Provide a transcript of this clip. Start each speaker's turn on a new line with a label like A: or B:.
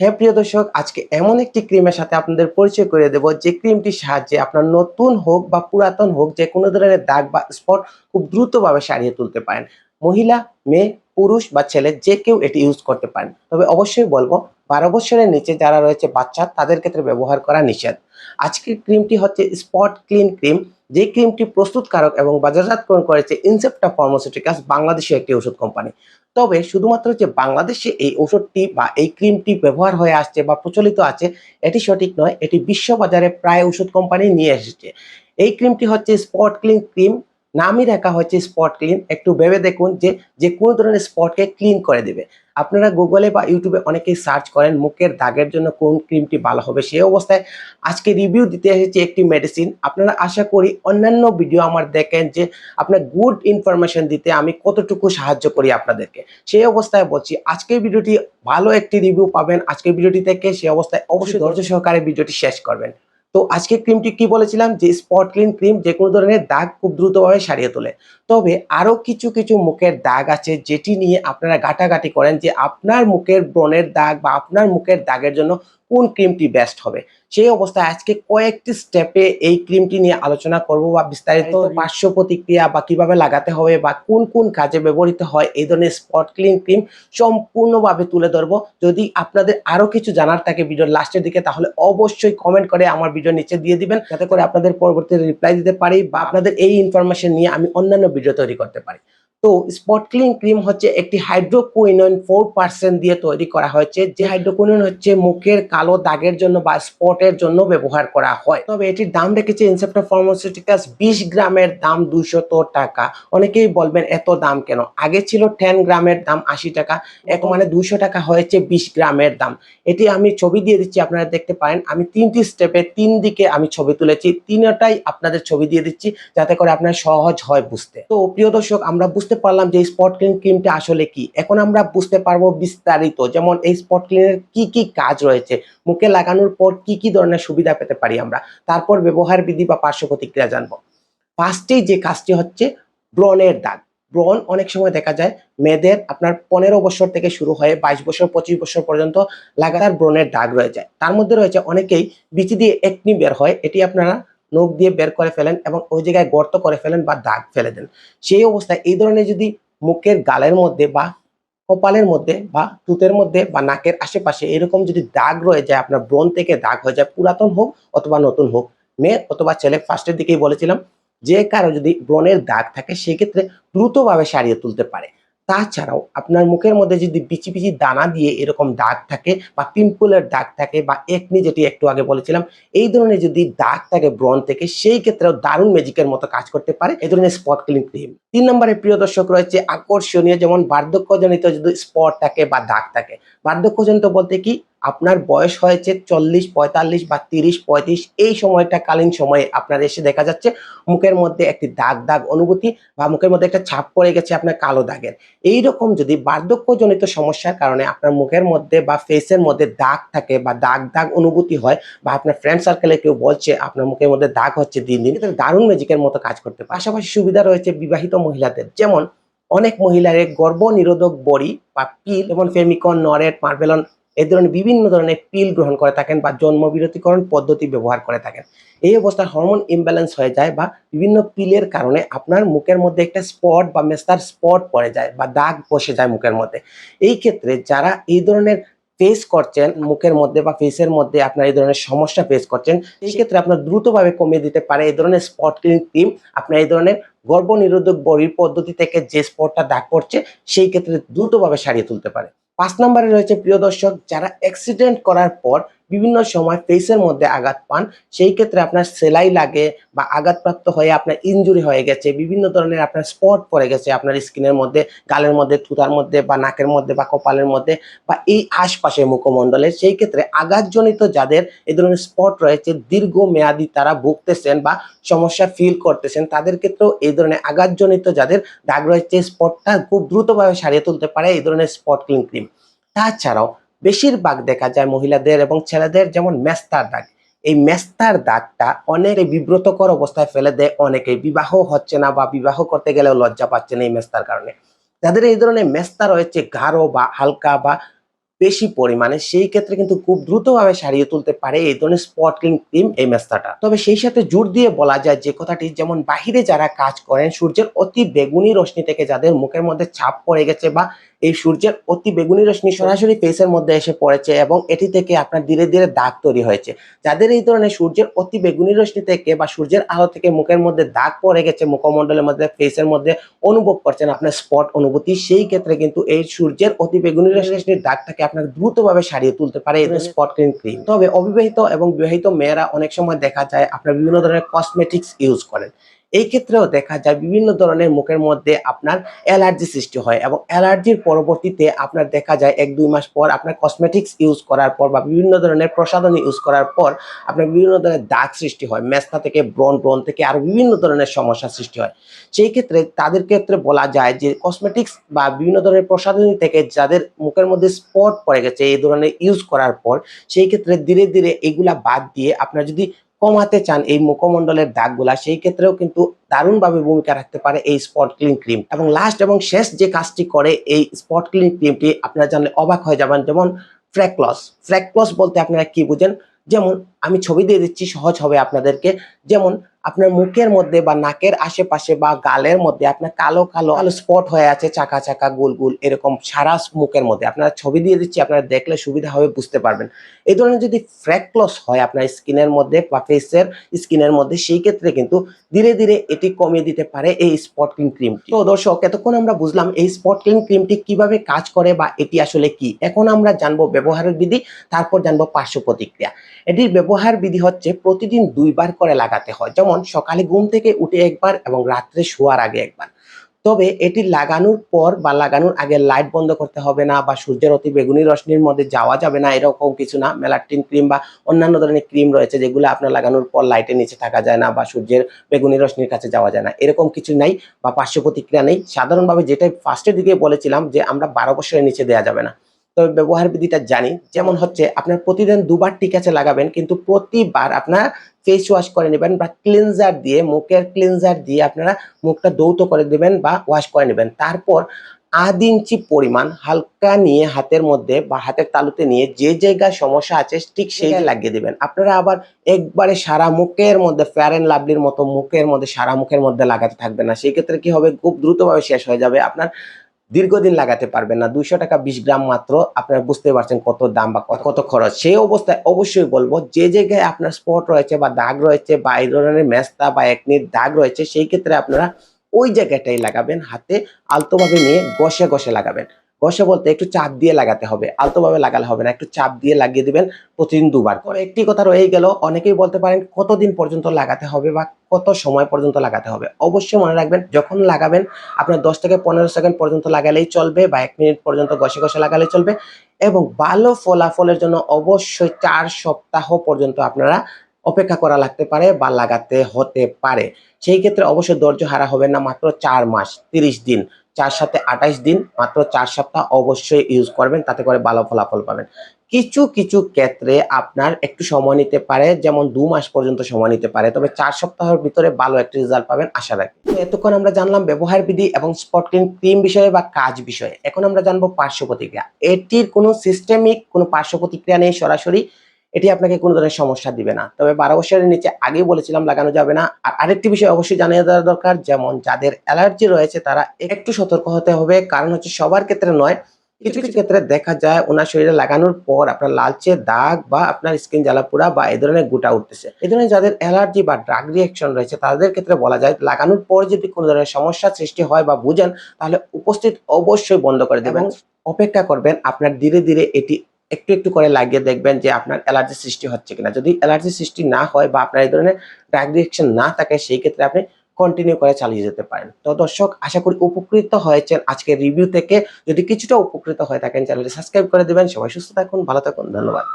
A: হ্যাঁ প্রিয় দর্শক, আজকে এমন একটি ক্রিমের সাথে আপনাদের পরিচয় করে দেব, যে ক্রিমটির সাহায্যে আপনার নতুন হোক বা পুরাতন হোক, যে কোনো ধরনের দাগ বা স্পট খুব দ্রুতভাবে সারিয়ে তুলতে পারেন। মহিলা, মেয়ে, পুরুষ বা ছেলে, যে কেউ এটি ইউজ করতে পারেন। তবে অবশ্যই বলব, বারো বছরের নিচে যারা রয়েছে বাচ্চা, তাদের ক্ষেত্রে ব্যবহার করা নিষেধ। আজকের ক্রিমটি হচ্ছে স্পট ক্লিন ক্রিম যে ক্রিমটি প্রস্তুতকারক এবং বাজারজাতকরণ করেছে ইনসেপ্টা ফার্মাসিউটিক্যালস বাংলাদেশের একটি ওষুধ কোম্পানি তবে শুধুমাত্র যে বাংলাদেশে এই ওষুধটি বা এই ক্রিমটি ব্যবহার হয়ে আসছে বা প্রচলিত আছে, এটি সঠিক নয়। এটি বিশ্ববাজারে প্রায় ওষুধ কোম্পানি নিয়ে এসেছে। এই ক্রিমটি হচ্ছে স্পট ক্লিন ক্রিম নামই রাখা হচ্ছে স্পট ক্লিন একটু ভেবে দেখুন যে যে কোনো ধরনের স্পটকে ক্লিন করে দেবে। আপনারা গুগলে বা ইউটিউবে অনেকেই সার্চ করেন মুখের দাগের জন্য কোন ক্রিমটি ভালো হবে সেই অবস্থায়। আজকে রিভিউ দিতে এসেছি একটি মেডিসিন আপনারা আশা করি অন্যান্য ভিডিও আমার দেখেন যে আপনার গুড ইনফরমেশন দিতে আমি কতটুকু সাহায্য করি আপনাদেরকে। সেই অবস্থায় বলছি, আজকের ভিডিওটি ভালো একটি রিভিউ পাবেন। আজকের ভিডিওটি থেকে সেই অবস্থায় অবশ্যই ধৈর্য সহকারে ভিডিওটি শেষ করবেন। তো আজকে ক্রিমটি কি বলেছিলাম? যে স্পট ক্লিন ক্রিম যে কোনো ধরনের দাগ খুব দ্রুতভাবে সারিয়ে তোলে। তবে আরও কিছু কিছু মুখের দাগ আছে যেটি নিয়ে আপনারা ঘাটাঘাটি করেন যে আপনার মুখের ব্রণের দাগ বা আপনার মুখের দাগের জন্য কোন ক্রিমটি বেস্ট হবে। সেই অবস্থায় আজকে কয়েকটি স্টেপে এই ক্রিমটি নিয়ে আলোচনা করব বা বিস্তারিত পার্শ্ব প্রতিক্রিয়া বা কীভাবে লাগাতে হবে বা কোন কোন কাজে ব্যবহৃত হয় এই ধরনের স্পট ক্লিন ক্রিম সম্পূর্ণভাবে তুলে ধরবো। যদি আপনাদের আরও কিছু জানার থাকে ভিডিওর লাস্টের দিকে তাহলে অবশ্যই কমেন্ট করে আমার ভিডিও নিচে দিয়ে দিবেন। যাতে করে আপনাদের পরবর্তীতে রিপ্লাই দিতে পারি বা আপনাদের এই ইনফরমেশন নিয়ে আমি অন্যান্য ভিডিও তৈরি করতে পারি। তো স্পট ক্লিন ক্রিম হচ্ছে একটি হাইড্রোকুইনন ফোর পার্সেন্ট দিয়ে তৈরি করা হয়েছে, যে হাইড্রোকুইনন হচ্ছে মুখের কালো দাগের জন্য বা স্পটের জন্য ব্যবহার করা হয়। তবে এটির দাম রেখেছে ইনসেপ্টা ফার্মাসিউটিক্যালস বিশ গ্রামের দাম দুশত টাকা। অনেকেই বলবেন, এত দাম কেন? আগে ছিল টেন গ্রামের দাম আশি টাকা, এখন মানে দুশো টাকা হয়েছে বিশ গ্রামের দাম। এটি আমি ছবি দিয়ে দিচ্ছি, আপনারা দেখতে পারেন। আমি তিনটি স্টেপে তিন দিকে আমি ছবি তুলেছি, তিনটাই আপনাদের ছবি দিয়ে দিচ্ছি, যাতে করে আপনার সহজ হয় বুঝতে। তো প্রিয় দর্শক, আমরা বুঝতে পারলাম যে স্পট ক্লিন ক্রিমটা আসলে কি। এখন আমরা বুঝতে পারব বিস্তারিত, যেমন এই স্পট ক্লিনের কি কি কাজ রয়েছে, মুখে লাগানোর পর কি কি ধরনের সুবিধা পেতে পারি আমরা, তারপর ব্যবহার বিধি বা পার্শ্ব প্রতিক্রিয়া জানব। ফার্স্টেই যে কাজটি হচ্ছে ব্রণের দাগ। ব্রণ অনেক সময় দেখা যায় মেয়েদের আপনার পনেরো বছর থেকে শুরু হয়ে বাইশ বছর, পঁচিশ বছর পর্যন্ত লাগাতার ব্রণের দাগ রয়ে যায়। তার মধ্যে রয়েছে অনেকেই বিচি দিয়ে একনি বের হয়, এটি আপনারা নখ দিয়ে বের করে ফেলেন এবং ওই জায়গায় গর্ত করে ফেলেন বা দাগ ফেলে দেন। সেই অবস্থায় এই ধরনের যদি মুখের গালের মধ্যে বা কপালের মধ্যে বা তুতের মধ্যে বা নাকের আশেপাশে এরকম যদি দাগ রয়ে যায়, আপনার ব্রণ থেকে দাগ হয়ে যায়, পুরাতন হোক অথবা নতুন হোক, মেয়ে অথবা ছেলে ফার্স্টের দিকেই বলেছিলাম, যে কারও যদি ব্রণের দাগ থাকে, সেক্ষেত্রে দ্রুতভাবে সারিয়ে তুলতে পারে। তাছাড়াও আপনার মুখের মধ্যে যদি বিচি বিচি দানা দিয়ে এরকম দাগ থাকে বা পিম্পলের দাগ থাকে বা একনি যেটি একটু আগে বলেছিলাম, এই ধরনের যদি দাগ থাকে ব্রণ থেকে, সেই ক্ষেত্রেও দারুণ ম্যাজিকের মতো কাজ করতে পারে এই ধরনের স্পট ক্লিন ক্রিম তিন নম্বরের প্রিয় দর্শক রয়েছে আকর্ষণীয় যেমন বার্ধক্যজনিত যদি স্পট থাকে বা দাগ থাকে। বার্ধক্যজনিত বলতে কি আপনার বয়স হয়েছে চল্লিশ, পঁয়তাল্লিশ বা তিরিশ, পঁয়ত্রিশ, এই সময়টা কালীন সময়ে আপনার এসে দেখা যাচ্ছে মুখের মধ্যে একটি দাগ দাগ অনুভূতি বা মুখের মধ্যে একটা ছাপ পড়ে গেছে আপনার কালো দাগের। এই রকম যদি বার্ধক্যজনিত সমস্যার কারণে আপনার মুখের মধ্যে বা ফেসের মধ্যে দাগ থাকে বা দাগ দাগ অনুভূতি হয় বা আপনার ফ্রেন্ড সার্কেলে কেউ বলছে আপনার মুখের মধ্যে দাগ হচ্ছে দিন দিন এটা দারুণ ম্যাজিকের মতো কাজ করতে পাশাপাশি সুবিধা রয়েছে বিবাহিত মহিলাদের। যেমন অনেক মহিলারে গর্ভ নিরোধক বড়ি বা পিল, যেমন ফেমিকন নরেট মার্বেলন এই ধরনের বিভিন্ন ধরনের পিল গ্রহণ করে থাকেন বা জন্মবিরতিকরণ পদ্ধতি ব্যবহার করে থাকেন। এই অবস্থায় হরমোন ইমব্যালেন্স হয়ে যায় বা বিভিন্ন পিলের কারণে আপনার মুখের মধ্যে একটা স্পট বা মেস্তার স্পট পড়ে যায় বা দাগ বসে যায় মুখের মধ্যে। এই ক্ষেত্রে যারা এই ধরনের ফেস করছেন, মুখের মধ্যে বা ফেসের মধ্যে আপনার এই ধরনের সমস্যা ফেস করছেন সেই ক্ষেত্রে আপনার দ্রুতভাবে কমিয়ে দিতে পারে এই ধরনের স্পট ক্লিন ক্রিম আপনার এই ধরনের গর্ভনিরোধক বড়ির পদ্ধতি থেকে যে স্পটটা দাগ পড়ছে, সেই ক্ষেত্রে দ্রুতভাবে সারিয়ে তুলতে পারে। পাঁচ নম্বরে রয়েছে প্রিয় দর্শক যারা অ্যাক্সিডেন্ট করার পর বিভিন্ন সময় ফেসের মধ্যে আঘাত পান। সেই ক্ষেত্রে আপনার সেলাই লাগে বা আঘাতপ্রাপ্ত হয়ে আপনার ইনজুরি হয়ে গেছে, বিভিন্ন ধরনের আপনার স্পট পড়ে গেছে আপনার স্কিনের মধ্যে, গালের মধ্যে, থুতার মধ্যে বা নাকের মধ্যে বা কপালের মধ্যে বা এই আশপাশে মুখমণ্ডলে। সেই ক্ষেত্রে আঘাতজনিত যাদের এই ধরনের স্পট রয়েছে দীর্ঘ মেয়াদি তারা ভুগতেছেন বা সমস্যা ফিল করতেছেন, তাদের ক্ষেত্রেও এই ধরনের আঘাতজনিত যাদের দাগ রয়েছে স্পটটা খুব দ্রুতভাবে সারিয়ে তুলতে পারে এই ধরনের স্পট ক্লিন ক্রিম তাছাড়াও বেশিরভাগ দেখা যায় মহিলাদের এবং ছেলেদের যেমন মেস্তার দাগ। এই মেস্তার দাগটা অনেক বিব্রতকর অবস্থায় ফেলে দেয়, অনেকে বিবাহ হচ্ছে না বা বিবাহ করতে গেলেও লজ্জা পাচ্ছে না এই মেস্তার কারণে। যাদের এই ধরনের মেস্তা রয়েছে, গাঢ় বা হালকা বা বেশি পরিমাণে, সেই ক্ষেত্রে কিন্তু খুব দ্রুতভাবে সারিয়ে তুলতে পারে এই ধরনের স্পট ক্লিন ক্রিম এই মেস্তাটা। তবে সেই সাথে জোর দিয়ে বলা যায় যে কথাটি, যেমন বাহিরে যারা কাজ করেন, সূর্যের অতি বেগুনি রশ্মি থেকে যাদের মুখের মধ্যে ছাপ পড়ে গেছে বা এই সূর্যের অতি বেগুনি রশ্মি সরাসরি ফেসের মধ্যে এসে পড়েছে এবং এটি থেকে আপনার ধীরে ধীরে দাগ তৈরি হয়েছে। যাদের এই ধরনের সূর্যের অতি বেগুনি রশ্মি থেকে বা সূর্যের আলো থেকে মুখের মধ্যে দাগ পড়ে গেছে মুখমণ্ডলের মধ্যে ফেসের মধ্যে অনুভব করছেন আপনার স্পট অনুভূতি সেই ক্ষেত্রে কিন্তু এই সূর্যের অতি বেগুনি রশ্মির দাগটাকে আপনার দ্রুতভাবে সারিয়ে তুলতে পারে এই স্পট ক্রিম ক্রিম তবে অবিবাহিত এবং বিবাহিত মেয়েরা অনেক সময় দেখা যায় আপনার বিভিন্ন ধরনের কসমেটিক্স ইউজ করেন। এই ক্ষেত্রেও দেখা যায় বিভিন্ন ধরনের মুখের মধ্যে আপনার অ্যালার্জি সৃষ্টি হয় এবং অ্যালার্জির পরবর্তীতে আপনার দেখা যায় এক দুই মাস পর আপনার কসমেটিক্স ইউজ করার পর বা বিভিন্ন ধরনের প্রসাধনী ইউজ করার পর আপনার বিভিন্ন ধরনের দাগ সৃষ্টি হয়, মেস্তা থেকে ব্রণ ব্রন থেকে আরও বিভিন্ন ধরনের সমস্যা সৃষ্টি হয়। সেই ক্ষেত্রে তাদের ক্ষেত্রে বলা যায় যে কসমেটিক্স বা বিভিন্ন ধরনের প্রসাধনী থেকে যাদের মুখের মধ্যে স্পট পড়ে গেছে এই ধরনের ইউজ করার পর, সেই ক্ষেত্রে ধীরে ধীরে এগুলা বাদ দিয়ে আপনার যদি কমাতে চান এই মুখমণ্ডলের দাগগুলা, সেই ক্ষেত্রেও কিন্তু দারুণভাবে ভূমিকা রাখতে পারে এই স্পট ক্লিন ক্রিম। এবং লাস্ট এবং শেষ যে কাজটি করে এই স্পট ক্লিন ক্রিমটি আপনারা জানলে অবাক হয়ে যাবেন, যেমন ফ্র্যাকলস ফ্র্যাকলস বলতে আপনারা কি বুঝেন? যেমন আমি ছবি দিয়ে দিচ্ছি, সহজ হবে আপনাদেরকে। যেমন আপনার মুখের মধ্যে বা নাকের আশেপাশে বা গালের মধ্যে আপনার কালো কালো কালো স্পট হয়ে আছে, চাকা চাকা, গোল গোল এরকম সারা মুখের মধ্যে। আপনারা ছবি দিয়ে দিচ্ছি, আপনারা দেখলে সুবিধা হবে, বুঝতে পারবেন। এই ধরনের যদি ফ্র্যাকলস হয় আপনার স্কিনের মধ্যে বা ফেসের স্কিনের মধ্যে, সেই ক্ষেত্রে কিন্তু ধীরে ধীরে এটি কমিয়ে দিতে পারে এই স্পট ক্রিম ক্রিম তো দর্শক, এতক্ষণ আমরা বুঝলাম এই স্পট ক্রিম ক্রিমটি কীভাবে কাজ করে বা এটি আসলে কি? এখন আমরা জানব ব্যবহারের বিধি, তারপর জানব পার্শ্ব প্রতিক্রিয়া। এটির ব্যবহার বিধি হচ্ছে প্রতিদিন দুইবার করে লাগাতে হয়। যেমন সকালে ঘুম থেকে উঠে একবার এবং রাত্রে শোয়ার আগে একবার। তবে এটি লাগানোর পর বা লাগানোর আগে লাইট বন্ধ করতে হবে না বা সূর্যের অতি বেগুনি রশ্মির মধ্যে যাওয়া যাবে না, এরকম কিছু না। মেলাটিন ক্রিম বা অন্যান্য ধরনের ক্রিম রয়েছে যেগুলো আপনার লাগানোর পর লাইটের নিচে থাকা যায় না বা সূর্যের বেগুনি রশ্মির কাছে যাওয়া যায় না। এরকম কিছু নাই বা পার্শ্ব প্রতিক্রিয়া নেই। সাধারণভাবে যেটাই ফার্স্টের দিকে বলেছিলাম যে আমরা বারো বছরের নিচে দেওয়া যাবে না। তবে ব্যবহার বিধিটা জানি। যেমন হচ্ছে আপনার প্রতিদিন দুবার ঠিক আছে লাগাবেন কিন্তু প্রতিবার আপনার ফেস ওয়াশ করে নেবেন বা ক্লিনজার দিয়ে মুখের ক্লিনজার দিয়ে আপনারা মুখটা দৌত করে দেবেন বা ওয়াশ করে নেবেন। তারপর আধ ইঞ্চি পরিমাণ হালকা নিয়ে হাতের মধ্যে বা হাতের তালুতে নিয়ে যে জায়গায় সমস্যা আছে ঠিক সেই লাগিয়ে দেবেন। আপনারা আবার একবারে সারা মুখের মধ্যে ফেয়ার অ্যান্ড লাভলির মতো মুখের মধ্যে সারা মুখের মধ্যে লাগাতে থাকবেন না। সেই ক্ষেত্রে কি হবে? খুব দ্রুতভাবে শেষ হয়ে যাবে। আপনার দীর্ঘদিন লাগাতে পারবেন না। দুইশো টাকা বিশ গ্রাম মাত্র। আপনারা বুঝতে পারছেন কত দাম বা কত- খরচ। সেই অবস্থায় অবশ্যই বলব, যে জায়গায় আপনার স্পট রয়েছে বা দাগ রয়েছে বা এই ধরনের মেস্তা বা একনির দাগ রয়েছে, সেই ক্ষেত্রে আপনারা ওই জায়গাটাই লাগাবেন। হাতে আলতোভাবে নিয়ে গসে গসে লাগাবেন। গসে বলতে একটু চাপ দিয়ে লাগাতে হবে, আলতোভাবে লাগালে হবে না, একটু চাপ দিয়ে লাগিয়ে দিবেন প্রতিদিন দুবার। করে একটি কথা রয়ে গেল, অনেকেই বলতে পারেন কতদিন পর্যন্ত লাগাতে হবে বা কত সময় পর্যন্ত লাগাতে হবে। অবশ্যই মনে রাখবেন, যখন লাগাবেন, আপনার দশ থেকে পনেরো সেকেন্ড পর্যন্ত লাগালেই চলবে বা এক মিনিট পর্যন্ত ঘষে ঘষে লাগালে চলবে এবং ভালো ফলাফলের জন্য অবশ্যই চার সপ্তাহ পর্যন্ত আপনারা অপেক্ষা করা লাগতে পারে বা লাগাতে হতে পারে। সেই ক্ষেত্রে অবশ্যই ধৈর্য হারা হবে না, মাত্র চার মাস, তিরিশ দিন। চার সাথে আঠাইশ দিন, মাত্র চার সপ্তাহ অবশ্যই ইউজ করবেন, তাতে করে ভালো ফলাফল পাবেন। কিছু কিছু ক্ষেত্রে আপনার একটু সময় নিতে পারে, যেমন দু মাস পর্যন্ত সময় নিতে পারে, তবে চার সপ্তাহের ভিতরে ভালো একটা রেজাল্ট পাবেন, আশা রাখি। এতক্ষণ আমরা জানলাম ব্যবহার বিধি এবং স্পট ক্রিম ক্রিম বিষয়ে বা কাজ বিষয়ে। এখন আমরা জানব পার্শ্ব প্রতিক্রিয়া। এটির কোনো সিস্টেমিক কোনো পার্শ্ব প্রতিক্রিয়া নেই সরাসরি। এটি আপনাকে কোনো ধরনের সমস্যা দিবে না। তবে বারো বছরের নিচে আগেই বলেছিলাম লাগানো যাবে না। আর আরেকটি বিষয় অবশ্যই জানিয়ে দেওয়া দরকার যেমন যাদের অ্যালার্জি রয়েছে তারা একটু সতর্ক হতে হবে। কারণ হচ্ছে সবার ক্ষেত্রে নয় কিছু কিছু ক্ষেত্রে দেখা যায় ওনার শরীরে লাগানোর পর আপনার লালচে দাগ বা আপনার স্কিন জ্বালাপুরা বা এই ধরনের গোটা উঠতেছে। এই ধরনের যাদের অ্যালার্জি বা ড্রাগ রিয়াকশন রয়েছে তাদের ক্ষেত্রে বলা যায় লাগানোর পর যদি কোনো ধরনের সমস্যা সৃষ্টি হয় বা বুঝেন তাহলে উপস্থিত অবশ্যই বন্ধ করে দেবেন। অপেক্ষা করবেন আপনার ধীরে ধীরে এটি একটু একটু করে লাগিয়ে দেখবেন যে আপনার অ্যালার্জি সৃষ্টি হচ্ছে কিনা। যদি অ্যালার্জি সৃষ্টি না হয় বা আপনার এই ধরনের ড্রাগ রিয়েকশন না থাকে, সেই ক্ষেত্রে আপনি কন্টিনিউ করে চালিয়ে যেতে পারেন। তো দর্শক, আশা করি উপকৃত হয়েছেন আজকের রিভিউ থেকে। যদি কিছুটা উপকৃত হয়ে থাকেন চ্যানেলটি সাবস্ক্রাইব করে দেবেন। সবাই সুস্থ থাকুন, ভালো থাকুন, ধন্যবাদ।